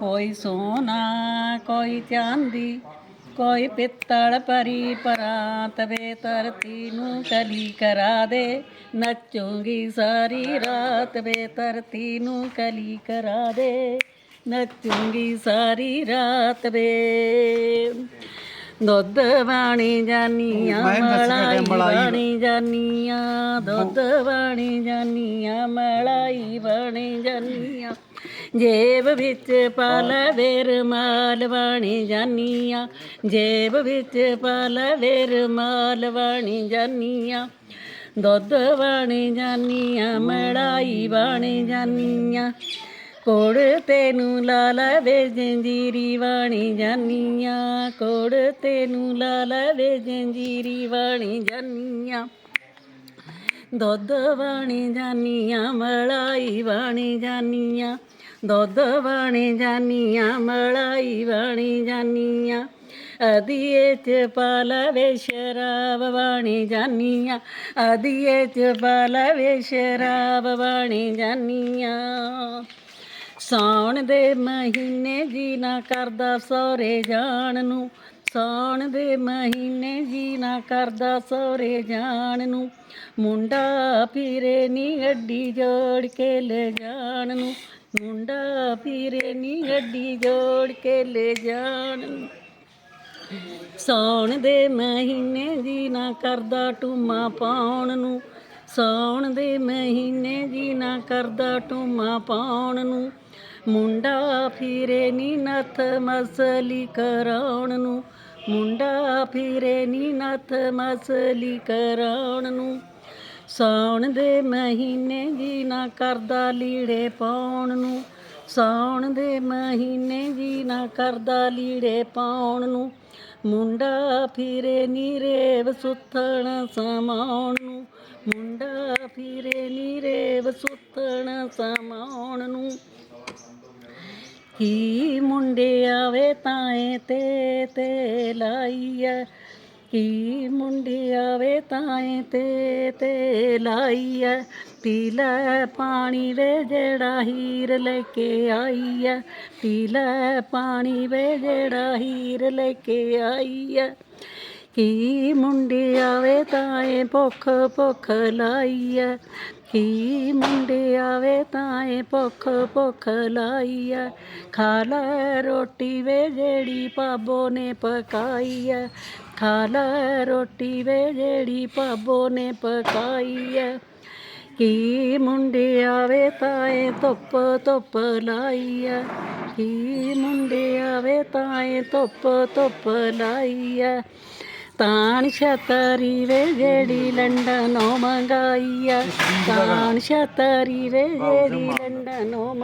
ਕੋਈ ਸੋਨਾ ਕੋਈ ਚਾਂਦੀ ਕੋਈ ਪਿੱਤਲ ਪਰੀ ਪਰਾਤ ਵੇ ਧਰਤੀ ਨੂੰ ਕਲੀ ਕਰਾ ਦੇ। ਨੱਚੂਗੀ ਸਾਰੀ ਰਾਤ ਵੇ ਧਰਤੀ ਨੂੰ ਕਲੀ ਕਰਾ ਦੇ। ਨੱਚੂਗੀ ਸਾਰੀ ਰਾਤ ਵੇ। ਦੁੱਧ ਬਾਣੀ ਜਾਨੀਆਂ ਮਲਾਈ ਬਾਣੀ ਜਾਨੀਆਂ ਦੁੱਧ ਬਾਣੀ ਜਾਨੀਆਂ ਮਲਾਈ ਬਾਣੀ ਜਾਨੀਆਂ। ਜੇਬ ਵਿੱਚ ਪਾ ਵੇਰ ਰੁਮਾਲ ਬਾਣੀ ਜਾਨੀਆਂ। ਜੇਬ ਵਿੱਚ ਪਾ ਲਵੇ ਰੁਮਾਲ ਬਾਣੀ ਜਾਨੀਆਂ। ਦੁੱਧ ਬਾਣੀ ਜਾਨੀਆਂ, ਮਲਾਈ ਬਾਣੀ ਜਾਨੀਆਂ। ਕੋੜ ਤੈਨੂੰ ਲਾ ਲਵੇ ਜੰਜੀਰੀ ਵਾਣੀ ਜਾਨੀਆਂ। ਕੋੜ ਤੈਨੂੰ ਲਾਲਾ ਲਵੇ ਜੰਜੀਰੀ ਵਾਣੀ ਜਾਨੀਆਂ। ਦੁੱਧ ਵਾਣੀ ਜਾਨੀਆਂ, ਮਲਾਈ ਵਾਣੀ ਜਾਨੀਆਂ। ਦੁੱਧ ਵਾਣੀ ਜਾਨੀਆਂ, ਮਲਾਈ ਵਾਣੀ ਜਾਨੀਆਂ। ਅਦੀਏ ਚ ਪਾ ਲਵੇ ਸ਼ਰਾਬ ਬਾਣੀ ਜਾਨੀਆਂ ਅਦੀਏ ਚ ਪਾਲਵੇ ਸ਼ਰਾਬ ਬਾਣੀ ਜਾਨੀਆਂ। ਸਾਉਣ ਦੇ ਮਹੀਨੇ ਜੀ ਨਾ ਕਰਦਾ ਸਹੁਰੇ ਜਾਣ ਨੂੰ, ਸਾਉਣ ਦੇ ਮਹੀਨੇ ਜੀ ਨਾ ਕਰਦਾ ਸਹੁਰੇ ਜਾਣ ਨੂੰ। ਮੁੰਡਾ ਫਿਰੇ ਨੀ ਗੱਡੀ ਜੋੜ ਕੇ ਲੈ ਜਾਣ ਨੂੰ ਮੁੰਡਾ ਫਿਰੇ ਨੀ ਗੱਡੀ ਜੋੜ ਕੇ ਲੈ ਜਾਣ। ਸੌਣ ਦੇ ਮਹੀਨੇ ਜੀ ਨਾ ਕਰਦਾ ਟੂਮਾ ਪਾਉਣ ਨੂੰ। ਸੌਣ ਦੇ ਮਹੀਨੇ ਜੀ ਨਾ ਕਰਦਾ ਟੂਮਾ ਪਾਉਣ ਨੂੰ। ਮੁੰਡਾ ਫਿਰੇ ਨੀ ਨੱਥ ਮਸਲੀ ਕਰਾਉਣ ਨੂੰ। ਮੁੰਡਾ ਫਿਰੇ ਨੀ ਨੱਥ ਮਸਲੀ ਕਰਾਉਣ ਨੂੰ। ਸੌਣ ਦੇ ਮਹੀਨੇ ਜੀ ਨਾ ਕਰਦਾ ਲੀੜੇ ਪਾਉਣ ਨੂੰ। ਸੌਣ ਦੇ ਮਹੀਨੇ ਜੀ ਨਾ ਕਰਦਾ ਲੀੜੇ ਪਾਉਣ ਨੂੰ। ਮੁੰਡਾ ਫਿਰੇ ਨੀ ਰੇਵ ਸੁੱਥਣ ਸਮਾਉਣ ਨੂੰ। ਮੁੰਡਾ ਫਿਰੇ ਨੀ ਰੇਵ ਸੁੱਥਣ ਸਮਾਉਣ ਨੂੰ। ਕੀ ਮੁੰਡੇ ਆਵੇ ਤਾਏ ਤੇ ਤੇ ਲਾਈਐ ਕੀ ਮੁੰਡੇ ਤਾਏ ਤੇ ਤੇ ਲਾਈਐ। ਪੀ ਲੈ ਪਾਣੀ ਵੇ ਜਿਹੜਾ ਹੀਰ ਲੈ ਕੇ ਆਈ ਐ ਪੀ ਲੈ ਪਾਣੀ ਵੇ ਜਿਹੜਾ ਹੀਰ ਲੈ ਕੇ ਆਈ ਐ ਕੀ ਮੁੰਡੇ ਆਵੇ ਤਾਏ ਭੁੱਖ ਭੁੱਖ ਲਾਈ ਐ ਕੀ ਮੁੰਡੇ ਆਵੇ ਤਾਏ ਭੁੱਖ ਭੁੱਖ ਲਾਈ ਐ ਖਾ ਲੈ ਰੋਟੀ ਵੇ ਜਿਹੜੀ ਪਾਬੋ ਨੇ ਪਕਾਈ ਐ ਖਾ ਲੈ ਰੋਟੀ ਵੇ ਜਿਹੜੀ ਪਾਬੋ ਨੇ ਪਕਾਈ ਐ ਕੀ ਮੁੰਡੇ ਆਵੇ ਤਾਏ ਧੁੱਪ ਧੁੱਪ ਲਾਈ ਐ ਕੀ ਮੁੰਡੇ ਆਵੇ ਤਾਏ ਧੁੱਪ ਧੁੱਪ ਲਾਈ ਐ ਤਾਣ ਛਤਰੀ ਵੇ ਜਿਹੜੀ ਲੰਡਨੋਂ